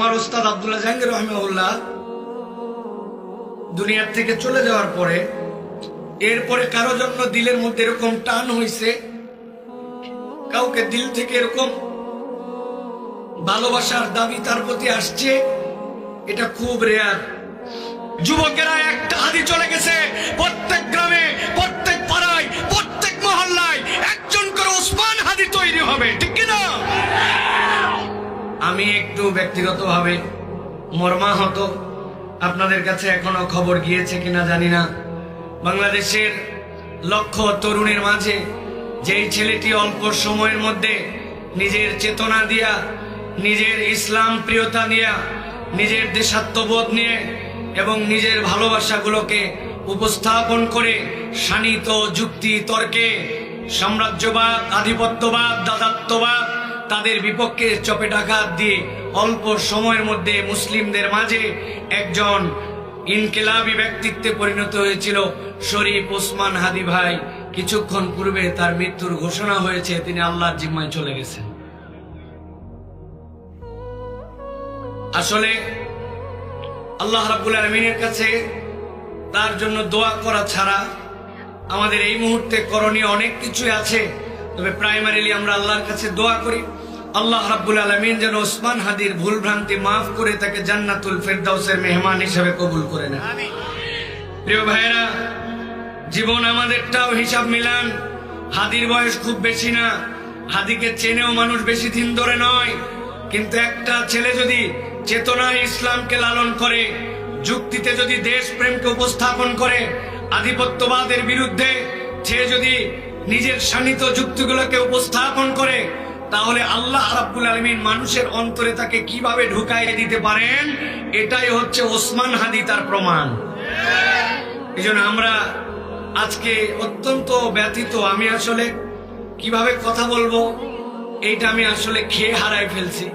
আমার ওস্তাদ আব্দুল্লাহ জাহাঙ্গীর রহমাউল্লাহ দুনিয়ার থেকে চলে যাওয়ার পরে, এরপরে কারও জন্য দিলের মধ্যে এরকম টান হইছে, কাউকে দিল থেকে এরকম ভালোবাসার দাবি তার প্রতি আসছে, এটা খুব রেয়ার যুবকেরা একটা হাদি চলে গেছে, প্রত্যেক গ্রামে, প্রত্যেক পাড়ায়, প্রত্যেক মহল্লায় একজন করে ওসমান হাদি তৈরি হবে, ঠিক আমি একটু ব্যক্তিগতভাবে মর্মাহত। আপনাদের কাছে এখনও খবর গিয়েছে কিনা জানি না। বাংলাদেশের লক্ষ তরুণের মাঝে যেই ছেলেটি অল্প সময়ের মধ্যে নিজের চেতনা দিয়া, নিজের ইসলাম প্রিয়তা নিয়ে নিজের দেশাত্মবোধ নিয়ে এবং নিজের ভালোবাসাগুলোকে উপস্থাপন করে শানিত যুক্তি তর্কে সাম্রাজ্যবাদ, আধিপত্যবাদ, দাদাত্ববাদ তাদের বিপক্ষে চপেটাঘাত দিয়ে অল্প সময়ের মধ্যে মুসলিমদের মাঝে একজন ইনকেলাবি ব্যক্তিত্বে পরিণত হয়েছিল শরীফ ওসমান হাদি ভাই। কিছুক্ষণ পূর্বে তার মৃত্যুর ঘোষণা হয়েছে, তিনি আল্লাহর জিম্মায় চলে গেছেন। আসলে আল্লাহ রাব্বুল আলমিনের কাছে তার জন্য দোয়া করা ছাড়া আমাদের এই মুহূর্তে করণীয় অনেক কিছুই আছে। তবে প্রাইমারিলি আমরা আল্লাহর কাছে দোয়া করি। আল্লাহ রাব্বুল আলমিন যেন ওসমান হাদির ভুল ভ্রান্তি মাফ করে তাকে জান্নাতুল ফেরদাউসের মেহমান হিসেবে কবুল করে নেন প্রিয় ভাইরা জীবন আমাদেরটাও হিসাব মিলান। হাদির বয়স খুব বেশি না। হাদিকে চেনেও মানুষ বেশি দিন ধরে নয়। কিন্তু একটা ছেলে যদি চেতনায় ইসলামকে লালন করে, যুক্তিতে যদি দেশ প্রেমকে উপস্থাপন করে, আধিপত্যবাদের বিরুদ্ধে, সে যদি নিজের শানিত যুক্তিগুলোকে উপস্থাপন করে, তাহলে আল্লাহ রাব্বুল আলমিন মানুষের অন্তরে তাকে কীভাবে ঢুকাইয়ে দিতে পারেন? এটাই হচ্ছে ওসমান হাদি তার প্রমাণ। এই আমরা আজকে অত্যন্ত ব্যথিত, আমি আসলে কীভাবে কথা বলব, এইটা আমি আসলে খেয়ে হারাই ফেলছি।